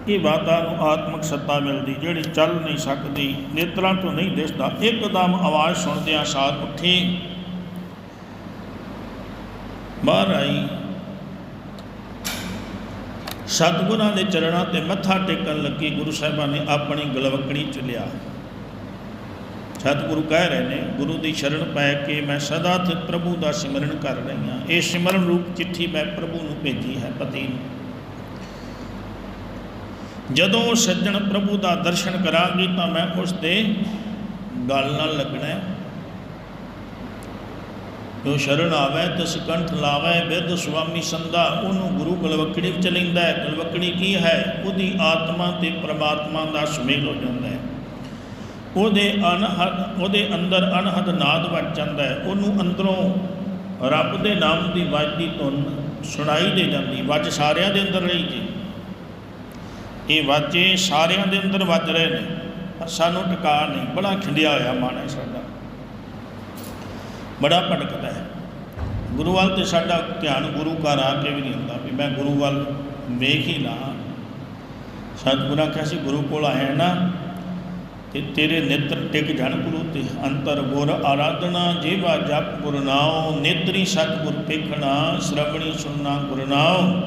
ਇਹ ਬਾਤਾਂ ਨੂੰ ਆਤਮਿਕ ਸੱਤਾ ਮਿਲਦੀ, ਜਿਹੜੀ ਚੱਲ ਨਹੀਂ ਸਕਦੀ, ਨੇਤਰਾਂ ਤੋਂ ਨਹੀਂ ਦਿਸਦਾ। ਇੱਕਦਮ ਆਵਾਜ਼ ਸੁਣਦਿਆਂ ਸਾਰ ਉੱਠੀ ਬਾਹਰ ਆਈ ਸਤਿਗੁਰਾਂ ਦੇ ਚਰਨਾਂ ਤੇ ਮੱਥਾ ਟੇਕਣ ਲੱਗੀ ਗੁਰੂ ਸਾਹਿਬਾਂ ਨੇ ਆਪਣੀ ਗਲਵਕੜੀ ਚ ਲਿਆ। ਸਤਿਗੁਰੂ ਕਹਿ ਰਹੇ ਨੇ, ਗੁਰੂ ਦੀ ਸ਼ਰਨ ਪੈ ਕੇ ਮੈਂ ਸਦਾ ਤੇ ਪ੍ਰਭੂ ਦਾ ਸਿਮਰਨ ਕਰ ਰਹੀ ਹਾਂ। ਇਹ ਸਿਮਰਨ ਰੂਪ ਚਿੱਠੀ ਮੈਂ ਪ੍ਰਭੂ ਨੂੰ ਭੇਜੀ ਹੈ, ਪਤੀ ਨੂੰ। ਜਦੋਂ ਉਹ ਸੱਜਣ ਪ੍ਰਭੂ ਦਾ ਦਰਸ਼ਨ ਕਰਾਂਗੀ ਤਾਂ ਮੈਂ ਉਸ ਦੇ ਗਲ ਨਾਲ ਲੱਗਣਾ ਜੋ ਸ਼ਰਨ ਆਵੇ, ਤਿਸ ਕੰਠ ਲਾਵੇ ਬਿਰਧ ਸੁਆਮੀ ਸੰਧਾ, ਉਹਨੂੰ ਗੁਰੂ ਗਲਵਕੜੀ ਵਿੱਚ ਲੈਂਦਾ ਹੈ। ਗਲਵਕੜੀ ਕੀ ਹੈ? ਉਹਦੀ ਆਤਮਾ ਤੇ ਪ੍ਰਮਾਤਮਾ ਦਾ ਸੁਮੇਲ ਹੋ ਜਾਂਦਾ ਹੈ। ਉਹਦੇ ਅਨਹਦ, ਉਹਦੇ ਅੰਦਰ ਅਨਹਦ ਨਾਦ ਵੱਜ ਜਾਂਦਾ ਹੈ। ਉਹਨੂੰ ਅੰਦਰੋਂ ਰੱਬ ਦੇ ਨਾਮ ਦੀ ਵੱਜਦੀ ਧੁਨ ਸੁਣਾਈ ਦੇ ਜਾਂਦੀ, ਵੱਜ ਸਾਰਿਆਂ ਦੇ ਅੰਦਰ ਰਹੀ ਜੀ। ਇਹ ਵਾਜੇ ਸਾਰਿਆਂ ਦੇ ਅੰਦਰ ਵੱਜ ਰਹੇ ਨੇ। ਪਰ ਸਾਨੂੰ ਟਿਕਾ ਨਹੀਂ। ਬੜਾ ਖਿੰਡਿਆ ਹੋਇਆ ਮਨ ਹੈ ਸਾਡਾ। ਬੜਾ ਭਟਕਦਾ ਹੈ। ਗੁਰੂ ਵੱਲ ਤੇ ਸਾਡਾ ਧਿਆਨ ਗੁਰੂ ਘਰ ਆ ਕੇ ਵੀ ਨਹੀਂ ਹੁੰਦਾ ਵੀ ਮੈਂ ਗੁਰੂ ਵੱਲ ਵੇਖ ਹੀ ਨਾ। ਸਤਿਗੁਰਾਂ ਕਿਹਾ ਸੀ, ਗੁਰੂ ਕੋਲ ਆਇਆ ਨਾ ਤੇ ਤੇਰੇ ਨੇਤਰ ਟਿਕ ਜਾਣ ਗੁਰੂ ਤੇ ਅੰਤਰ ਗੁਰ ਆਰਾਧਨਾ ਜੀਵਾ ਜਪ ਗੁਰਨਾਉ ਨੇਤਰੀ ਸਤਿਗੁਰ ਪੇਖਣਾ ਸ਼ਰਵਣੀ ਸੁਣਨਾ ਗੁਰਨਾਉ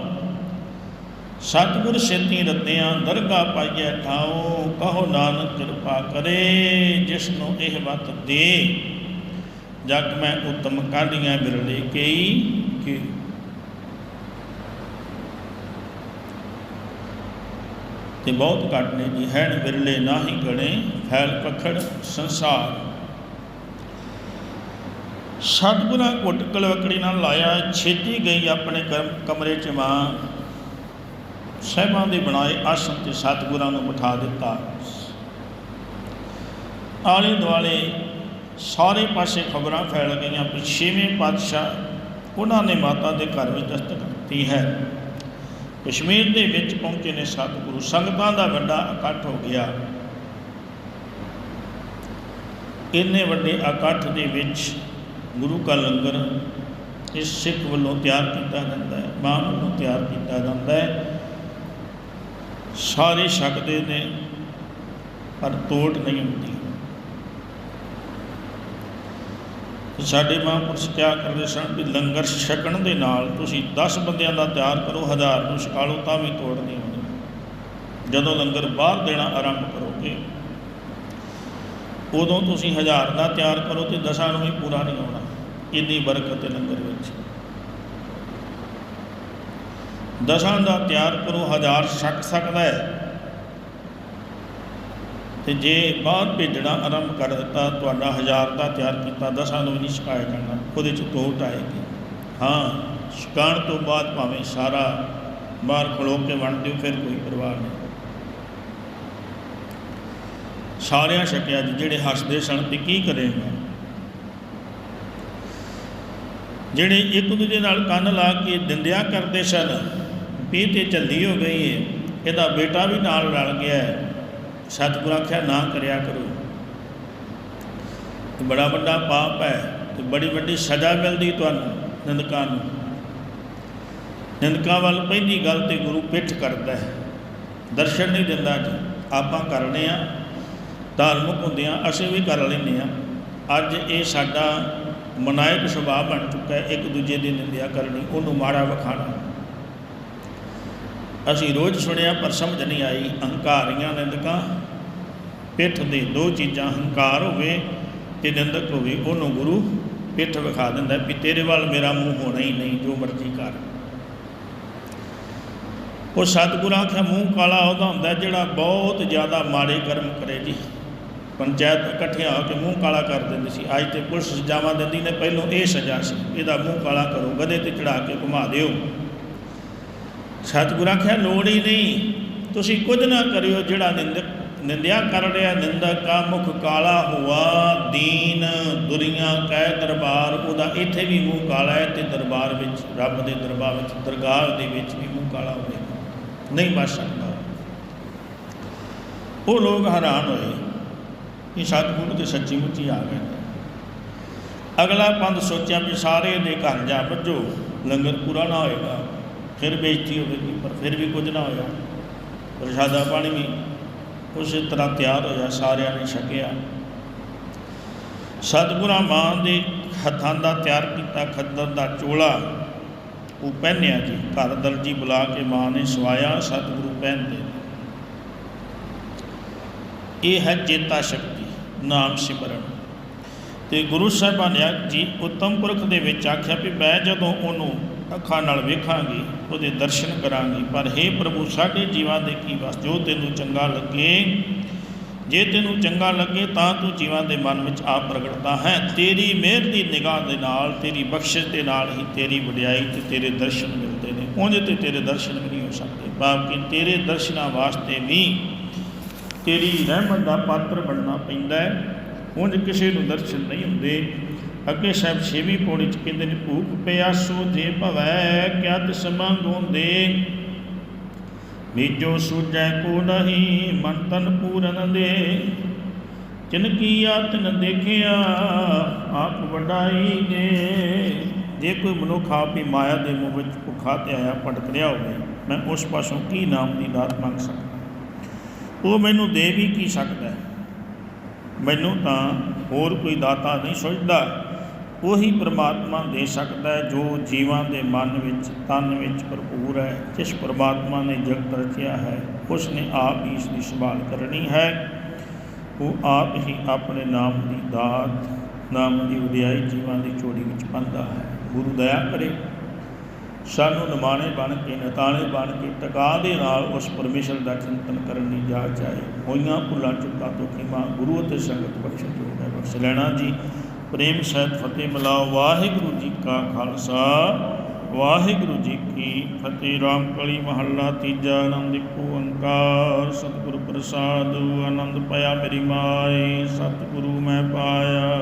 ਸਤਿਗੁਰ ਸੇਤੀ ਰਤਿਆਂ ਦਰਗਾ ਪਾਈਐ ਠਾਉ, ਕਹੋ ਨਾਨਕ ਕਿਰਪਾ ਕਰੇ ਜਿਸ ਨੂੰ ਇਹ ਵਤ ਦੇ। ਜਗ ਮੈਂ ਉਤਮ ਕਾਢੀਆਂ ਬਿਰਲੇ ਕਈ ਕਿ ਤੇ ਬਹੁਤ ਘੱਟ ਨੇ ਜੀ, ਹੈਣ ਬਿਰਲੇ ਨਾਹੀ ਗਣੇ, ਫੈਲ ਪਖੜ ਸੰਸਾਰ। ਸਤਿਗੁਰਾਂ ਘੁੱਟ ਕਲਵਕੜੀ ਨਾਲ ਲਾਇਆ, ਛੇਤੀ ਗਈ ਆਪਣੇ ਕਮਰੇ 'ਚ ਮਾਂ। ਸਹਿਬਾਂ ਦੇ ਬਣਾਏ ਆਸਣ ਤੇ ਸਤਿਗੁਰਾਂ ਨੂੰ ਬਿਠਾ ਦਿੱਤਾ। ਆਲੇ ਦੁਆਲੇ ਸਾਰੇ ਪਾਸੇ ਖਬਰਾਂ ਫੈਲ ਗਈਆਂ ਵੀ ਛੇਵੇਂ ਪਾਤਸ਼ਾਹ ਉਹਨਾਂ ਨੇ ਮਾਤਾ ਦੇ ਘਰ ਵਿੱਚ ਦਸਤਕ ਦਿੱਤੀ ਹੈ। ਕਸ਼ਮੀਰ ਦੇ ਵਿੱਚ ਪਹੁੰਚੇ ਨੇ ਸਤਿਗੁਰੂ। ਸੰਗਤਾਂ ਦਾ ਵੱਡਾ ਇਕੱਠ ਹੋ ਗਿਆ। ਇੰਨੇ ਵੱਡੇ ਇਕੱਠ ਦੇ ਵਿੱਚ ਗੁਰੂ ਕਾ ਲੰਗਰ ਇਸ ਸਿੱਖ ਵੱਲੋਂ ਤਿਆਰ ਕੀਤਾ ਜਾਂਦਾ ਹੈ, ਮਾਂ ਵੱਲੋਂ ਤਿਆਰ ਕੀਤਾ ਜਾਂਦਾ ਹੈ। ਸਾਰੇ ਛਕਦੇ ਨੇ, ਪਰ ਤੋੜ ਨਹੀਂ ਹੁੰਦੀ। ਸਾਡੇ ਮਹਾਂਪੁਰਸ਼ ਕਿਆ ਕਰਦੇ ਸਨ ਵੀ ਲੰਗਰ ਛਕਣ ਦੇ ਨਾਲ ਤੁਸੀਂ 10 ਬੰਦਿਆਂ ਦਾ ਤਿਆਰ ਕਰੋ, ਹਜ਼ਾਰ ਨੂੰ ਛਕਾ ਲਓ, ਤਾਂ ਵੀ ਤੋੜ ਨਹੀਂ ਹੁੰਦੀ। ਜਦੋਂ ਲੰਗਰ ਬਾਹਰ ਦੇਣਾ ਆਰੰਭ ਕਰੋਗੇ, ਉਦੋਂ ਤੁਸੀਂ ਹਜ਼ਾਰ ਦਾ ਤਿਆਰ ਕਰੋ ਤੇ ਦਸਾਂ ਨੂੰ ਵੀ ਪੂਰਾ ਨਹੀਂ ਆਉਣਾ ਇੰਨੀ ਬਰਕਤ ਹੈ ਲੰਗਰ ਵਿੱਚ। ਦਸਾਂ ਦਾ ਤਿਆਰ ਕਰੋ, ਹਜ਼ਾਰ ਛਕ ਸਕਦਾ ਹੈ ਤੇ ਜੇ ਬਾਹਰ ਭੇਜਣਾ, ਆਰੰਭ ਕਰ ਦਿੱਤਾ, ਤੁਹਾਡਾ ਹਜ਼ਾਰ ਦਾ ਤਿਆਰ ਕੀਤਾ, ਦਸਾਂ ਨੂੰ ਵੀ ਨਹੀਂ ਛਕਾਇਆ ਜਾਣਾ ਉਹਦੇ ਚ ਤੋਟ ਆਏਗੀ। ਹਾਂ ਛਕਾਉਣ ਤੋਂ ਬਾਅਦ ਭਾਵੇਂ ਸਾਰਾ ਬਾਹਰ ਖਲੋ ਕੇ ਵੰਡ ਦਿਓ, ਫਿਰ ਕੋਈ ਪਰਵਾਹ ਨਹੀਂ। ਸਾਰਿਆਂ ਛਕਿਆ ਜੀ, ਜਿਹੜੇ ਹੱਸਦੇ ਸਨ, ਤੇ ਕੀ ਕਰੇਗਾ ਜਿਹੜੇ ਇੱਕ ਦੂਜੇ ਨਾਲ ਕੰਨ ਲਾ ਕੇ ਦਿੰਦਿਆ ਕਰਦੇ ਸਨ ਵੀ ਤੇ ਝੱਲੀ ਹੋ ਗਈ ਹੈ ਇਹਦਾ ਬੇਟਾ ਵੀ ਨਾਲ ਰਲ ਗਿਆ ਹੈ ਸਤਿਗੁਰ ਆਖਿਆ, ਨਾ ਕਰਿਆ ਕਰੋ। ਇਹ ਬੜਾ ਵੱਡਾ ਪਾਪ ਹੈ ਤੇ ਬੜੀ ਵੱਡੀ ਸਜ਼ਾ ਮਿਲਦੀ ਤੁਹਾਨੂੰ, ਨਿੰਦਕਾਂ ਨੂੰ। ਨਿੰਦਕਾਂ ਵੱਲ ਪਹਿਲੀ ਗੱਲ ਤੇ ਗੁਰੂ ਪਿੱਠ ਕਰਦਾ ਹੈ। ਦਰਸ਼ਨ ਨਹੀਂ ਦਿੰਦਾ ਜੀ, ਆਪਾਂ ਕਰਨੇ ਆ ਧਾਰਮਿਕ ਹੁੰਦੇ ਆ ਅਸੀਂ ਵੀ ਕਰ ਲੈਂਦੇ ਆ ਅੱਜ ਇਹ ਸਾਡਾ ਮਨਾਇਕ ਸੁਭਾਅ ਬਣ ਚੁੱਕਾ ਹੈ, ਇੱਕ ਦੂਜੇ ਦੀ ਨਿੰਦਿਆ ਕਰਨੀ, ਉਹਨੂੰ ਮਾੜਾ ਵਿਖਾਣਾ ਅਸੀਂ ਰੋਜ਼ ਸੁਣਿਆ, ਪਰ ਸਮਝ ਨਹੀਂ ਆਈ ਅਹੰਕਾਰੀਆਂ ਨਿੰਦਕਾਂ। ਪਿੱਠ ਦੇ ਦੋ ਚੀਜ਼ਾਂ, ਹੰਕਾਰ ਹੋਵੇ ਤੇ ਨਿੰਦਕ ਹੋਵੇ, ਉਹਨੂੰ ਗੁਰੂ ਪਿੱਠ ਵਿਖਾ ਦਿੰਦਾ ਵੀ ਤੇਰੇ ਵੱਲ ਮੇਰਾ ਮੂੰਹ ਹੋਣਾ ਹੀ ਨਹੀਂ, ਜੋ ਮਰਜ਼ੀ ਕਰ। ਉਹ ਸਤਿਗੁਰਾਂ ਆਖਿਆ, ਮੂੰਹ ਕਾਲਾ ਉਹਦਾ ਹੁੰਦਾ ਜਿਹੜਾ ਬਹੁਤ ਜ਼ਿਆਦਾ ਮਾੜੇ ਕਰਮ ਕਰੇ ਜੀ। ਪੰਚਾਇਤ ਇਕੱਠੀਆਂ ਹੋ ਕੇ ਮੂੰਹ ਕਾਲਾ ਕਰ ਦਿੰਦੀ ਸੀ। ਅੱਜ ਤੇ ਪੁਲਿਸ ਸਜ਼ਾਵਾਂ ਦਿੰਦੀ ਨੇ, ਪਹਿਲੋਂ ਇਹ ਸਜ਼ਾ ਸੀ, ਇਹਦਾ ਮੂੰਹ ਕਾਲਾ ਕਰੋ, ਗਧੇ ਤੇ ਚੜਾ ਕੇ ਘੁਮਾ ਦਿਓ। ਸਤਿਗੁਰ ਆਖਿਆ ਲੋੜ ਹੀ ਨਹੀਂ। ਤੁਸੀਂ ਕੁਝ ਨਾ ਕਰਿਓ ਜਿਹੜਾ ਨਿੰਦਕ ਨਿੰਦਿਆ ਕਰ ਰਿਹਾ ਨਿੰਦਕ ਕਾ ਮੁਖ ਕਾਲਾ ਹੁਆ, ਦੀਨ ਦੁਨੀਆ ਕਹਿ ਦਰਬਾਰ, ਉਹਦਾ ਇੱਥੇ ਵੀ ਮੂੰਹ ਕਾਲਾ ਹੈ ਤੇ ਦਰਬਾਰ ਵਿੱਚ, ਰੱਬ ਦੇ ਦਰਬਾਰ ਵਿੱਚ, ਦਰਗਾਹ ਦੇ ਵਿੱਚ ਵੀ ਮੂੰਹ ਕਾਲਾ ਹੋਵੇਗਾ ਨਹੀਂ ਬਚ ਸਕਦਾ। ਉਹ ਲੋਕ ਹੈਰਾਨ ਹੋਏ ਕਿ ਸਤਿਗੁਰੂ ਤੇ ਸੱਚੀ ਮੁੱਚੀ ਆ ਗਏ ਅਗਲਾ ਪੰਥ ਸੋਚਿਆ ਵੀ ਸਾਰੇ ਦੇ ਘਰ ਜਾ ਵੱਜੋ, ਲੰਗਰ ਪੂਰਾ ਨਾ ਹੋਏਗਾ। ਫਿਰ ਬੇਇੱਜ਼ਤੀ ਹੋਵੇਗੀ ਪਰ ਫਿਰ ਵੀ ਕੁਝ ਨਾ ਹੋਇਆ। ਪ੍ਰਸ਼ਾਦਾ ਪਾਣੀ ਵੀ ਉਸੇ ਤਰ੍ਹਾਂ ਤਿਆਰ ਹੋਇਆ, ਸਾਰਿਆਂ ਨੇ ਛਕਿਆ। ਸਤਿਗੁਰਾਂ ਮਾਂ ਦੇ ਹੱਥਾਂ ਦਾ ਤਿਆਰ ਕੀਤਾ ਖੱਦਰ ਦਾ ਚੋਲਾ। ਉਹ ਪਹਿਨਿਆ ਜੀ, ਘਰ ਦਰਜੀ ਬੁਲਾ ਕੇ ਮਾਂ ਨੇ ਸਵਾਇਆ, ਸਤਿਗੁਰੂ ਪਹਿਨਦੇ ਇਹ ਹੈ ਚੇਤਾ ਸ਼ਕਤੀ, ਨਾਮ ਸਿਮਰਨ। ਤੇ ਗੁਰੂ ਸਾਹਿਬਾਨ ਜੀ ਉਤਮ ਪੁਰਖ ਦੇ ਵਿੱਚ ਆਖਿਆ ਵੀ ਮੈਂ ਜਦੋਂ ਉਹਨੂੰ ਅੱਖਾਂ ਨਾਲ ਵੇਖਾਂਗੀ ਉਹਦੇ ਦਰਸ਼ਨ ਕਰਾਂਗੀ। ਪਰ हे ਪ੍ਰਭੂ, ਸਾਡੇ ਜੀਵਾਂ ਦੇ ਕੀ ਵਸ? ਜੋ ਤੈਨੂੰ ਚੰਗਾ ਲੱਗੇ, ਜੇ ਤੈਨੂੰ ਚੰਗਾ ਲੱਗੇ, ਤਾਂ ਤੂੰ ਜੀਵਾਂ ਦੇ ਮਨ ਵਿੱਚ ਆਪ ਪ੍ਰਗਟਦਾ ਹੈ। ਤੇਰੀ ਮਿਹਰ ਦੀ ਨਿਗਾਹ ਦੇ ਨਾਲ, ਤੇਰੀ ਬਖਸ਼ਿਸ਼ ਦੇ ਨਾਲ ਹੀ ਤੇਰੀ ਵਡਿਆਈ ਤੇ ਤੇਰੇ ਦਰਸ਼ਨ ਮਿਲਦੇ ਨੇ। ਉਂਝ ਤੇ ਤੇਰੇ ਦਰਸ਼ਨ ਵੀ ਨਹੀਂ ਹੋ ਸਕਦੇ ਭਾਵ ਕਿ ਤੇਰੇ ਦਰਸ਼ਨਾਂ ਵਾਸਤੇ ਵੀ ਤੇਰੀ ਰਹਿਮਤ ਦਾ ਪਾਤਰ ਬਣਨਾ ਪੈਂਦਾ ਹੈ। ਉਂਝ ਕਿਸੇ ਨੂੰ ਦਰਸ਼ਨ ਨਹੀਂ ਹੁੰਦੇ। ਅੱਗੇ ਸਾਹਿਬ ਛੇਵੀਂ ਪੌੜੀ ਚ ਕਹਿੰਦੇ ਨੇ, ਭੂਖ ਪਿਆਸੋ ਜੇ ਭਵੈ, ਕਿਆ ਤਿਸ ਮੰਗੋਂਦੇ ਮੀਜੋ ਸੂਝੈ ਕੋ ਨਹੀਂ, ਮਨ ਤਨ ਪੂਰਨ ਦੇ। ਜਿਨ ਕੀ ਆਤਨ ਦੇਖਿਆ, ਆਪ ਵਡਾਈ ਨੇ। ਜੇ ਕੋਈ ਮਨੁੱਖ ਆਪ ਹੀ ਮਾਇਆ ਦੇ ਮੂਹ ਵਿੱਚ ਭੁੱਖਾ ਤੇ ਆਇਆ ਭਟਕ ਰਿਹਾ ਹੋਵੇ, ਮੈਂ ਉਸ ਪਾਸੋਂ ਕੀ ਨਾਮ ਦੀ ਦਾਤ ਮੰਗ ਸਕਦਾ? ਉਹ ਮੈਨੂੰ ਦੇ ਵੀ ਕੀ ਸਕਦਾ ਮੈਨੂੰ ਤਾਂ ਹੋਰ ਕੋਈ ਦਾਤਾ ਨਹੀਂ ਸੁਝਦਾ। ਉਹੀ ਪ੍ਰਮਾਤਮਾ ਦੇ ਸਕਦਾ ਹੈ ਜੋ ਜੀਵਾਂ ਦੇ ਮਨ ਵਿੱਚ, ਤਨ ਵਿੱਚ ਭਰਪੂਰ ਹੈ, ਜਿਸ ਪ੍ਰਮਾਤਮਾ ਨੇ ਜਗਤ ਰਚਿਆ ਹੈ ਉਸ ਨੇ ਆਪ ਹੀ ਇਸ ਦੀ ਸੰਭਾਲ ਕਰਨੀ ਹੈ। ਉਹ ਆਪ ਹੀ ਆਪਣੇ ਨਾਮ ਦੀ ਦਾਤ, ਨਾਮ ਦੀ ਉਦਿਆਈ ਜੀਵਾਂ ਦੀ ਚੋੜੀ ਵਿੱਚ ਪਾਉਂਦਾ ਹੈ। ਗੁਰੂ ਦਇਆ ਕਰੇ। ਸਾਨੂੰ ਨਿਮਾਣੇ ਬਣ ਕੇ, ਨਤਾਣੇ ਬਣ ਕੇ ਟਕਾ ਦੇ ਨਾਲ ਉਸ ਪਰਮੇਸ਼ਰ ਦਾ ਚਿੰਤਨ ਕਰਨ ਦੀ ਜਾ ਚਾਹੇ ਹੋਈਆਂ ਭੁੱਲਾਂ, ਚੁੱਕਾਂ ਤੋਂ ਖਿਮਾ ਗੁਰੂ ਅਤੇ ਸੰਗਤ ਬਖਸ਼ਣ ਬਖਸ਼ ਹੈ। ਬਖਸ਼ ਲੈਣਾ ਜੀ। ਪ੍ਰੇਮ ਸਹਿਤ ਫਤਿਹ ਮਿਲਾਓ। ਵਾਹਿਗੁਰੂ ਜੀ ਕਾ ਖਾਲਸਾ, ਵਾਹਿਗੁਰੂ ਜੀ ਕੀ ਫਤਿਹ। ਰਾਮ ਕਲੀ ਮਹੱਲਾ ਤੀਜਾ ਆਨੰਦ ਇੱਕੋ ਓੰਕਾਰ। ਸਤਿਗੁਰ ਪ੍ਰਸਾਦ, ਆਨੰਦ ਪਾਇਆ ਮੇਰੀ ਮਾਏ, ਸਤਿਗੁਰੂ ਮੈਂ ਪਾਇਆ।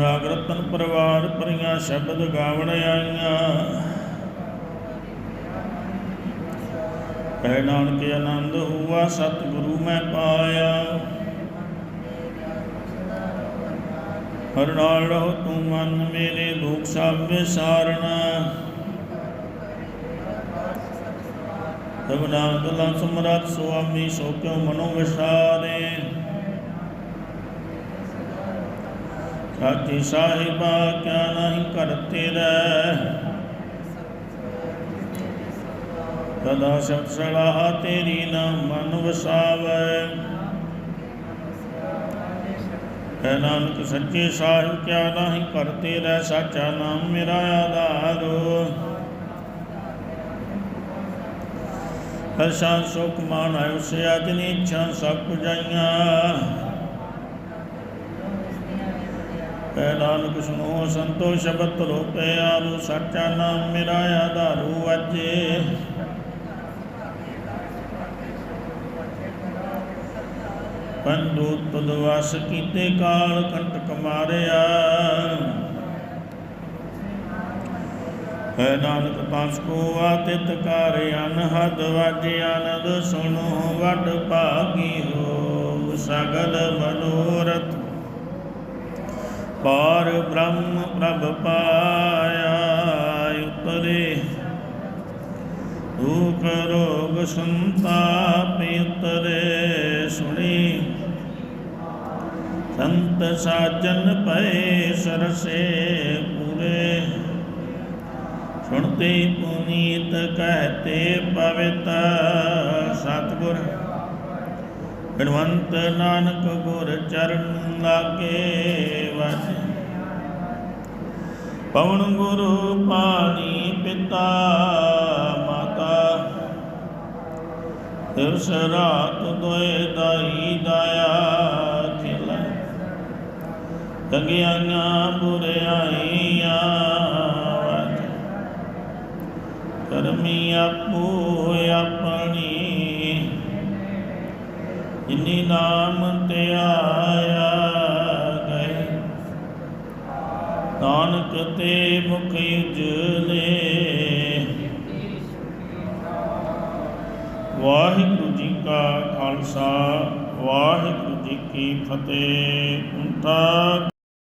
ਰਾਗ ਰਤਨ ਪਰਿਵਾਰ ਪਰੀਆਂ ਸ਼ਬਦ ਗਾਵਣ ਆਈਆਂ। ਕਹਿ ਨਾਨਕ ਆਨੰਦ ਹੁਆ, ਸਤਿਗੁਰੂ ਮੈਂ ਪਾਇਆ। ਹਰ ਨਾਲ ਰਹੋ ਤੂੰ ਮਨ ਮੇਰੇ ਦੁਖ ਸਭ ਵਿਸਾਰਣਾ ਸਭਨਾ ਗਲਾ ਸਮਰਤ ਸੁਆਮੀ, ਸੋ ਕਿਉ ਮਨੋ ਵਿਸਾਰੇ? ਸਾਚੀ ਸਾਹਿਬਾ, ਕਿਆ ਨਹੀਂ ਕਰਤੇ ਰਹਿ ਸਦਾ ਸ਼ਬਦ ਸਲਾਹ ਤੇਰੀ ਨਾ ਮਨ ਵਸਾਵੇ। ਹੈ ਨਾਨਕ ਸੱਚੇ ਸਾਹਿਬ, ਕਿਆ ਨਹੀਂ ਕਰਤੇ ਰਹਿ ਸਾਚਾ ਨਾਮ ਮੇਰਾ ਆਧਾਰ। ਹਰਸ਼ਾਂ ਸੁਖ ਮਾਨ ਆਇਓ ਸੇ ਅਜਨੀ ਇੱਛਾ ਸਭ ਪੁਜਾਈਆਂ। ਹੈ ਨਾਨਕ ਸੁਣੋ ਸੰਤੋ ਸ਼ਬਦ ਰੂਪੇ ਆਰੂ ਸਾਚਾ ਨਾਮ ਮੇਰਾ ਆਧਾਰੂ। ਅਜੇ ਪੰਦੂਤ ਪਦਵਾਸ ਕੀਤੇ ਕਾਲ ਕੰਟਕ ਮਾਰਿਆ। ਹੈ ਨਾਨਕ ਪੰਸ ਕੋ ਆਤਿਤ ਕਰ ਅਨਹਦ ਵਾਜੇ ਆਨੰਦ ਸੁਣੋ, ਵੱਡ ਭਾਗੀ ਹੋ ਸਗਲ ਮਨੋਰਥ। ਪਾਰ ਬ੍ਰਹਮ ਪ੍ਰਭ ਪਾਇਆ ਉਤਰੇ। ਦੁਖ ਰੋਗ ਸੰਤਾਪ ਉਤਰੇ ਸੁਣੀ ਸੰਤ ਸਾਜਨ ਪਏ ਸਰਸੇ ਪੂਰੇ। ਸੁਣਤੇ ਪੁਨੀਤ ਕਹਤੇ ਪਵਿਤ ਸਤਗੁਰ। ਬਿਨਵੰਤ ਨਾਨਕ ਗੁਰ ਚਰਨ ਲਾਗੇ ਵਜ। ਪਵਨ ਗੁਰੂ ਪਾਣੀ ਪਿਤਾ ਮਾਤਾ। ਦਿਵਸ ਰਾਤ ਦੋਏ ਦਾਈ ਦਾਇਆ। ਗੰਗਿਆਈਆਂ ਬੁਰਿਆਈਆਂ ਵਜ ਕਰਮੀ ਆਪੋ ਆਪਣੀ। ਜਿਨੀ ਨਾਮ ਤੇ ਆਇਆ ਗਏ, ਨਾਨਕ ਤੇ ਮੁਖ ਉਜਲੇ। ਵਾਹਿਗੁਰੂ ਜੀ ਕਾ ਖਾਲਸਾ, ਵਾਹਿਗੁਰੂ ਜੀ ਕੀ ਫਤਿਹ। ਉਂਠਾ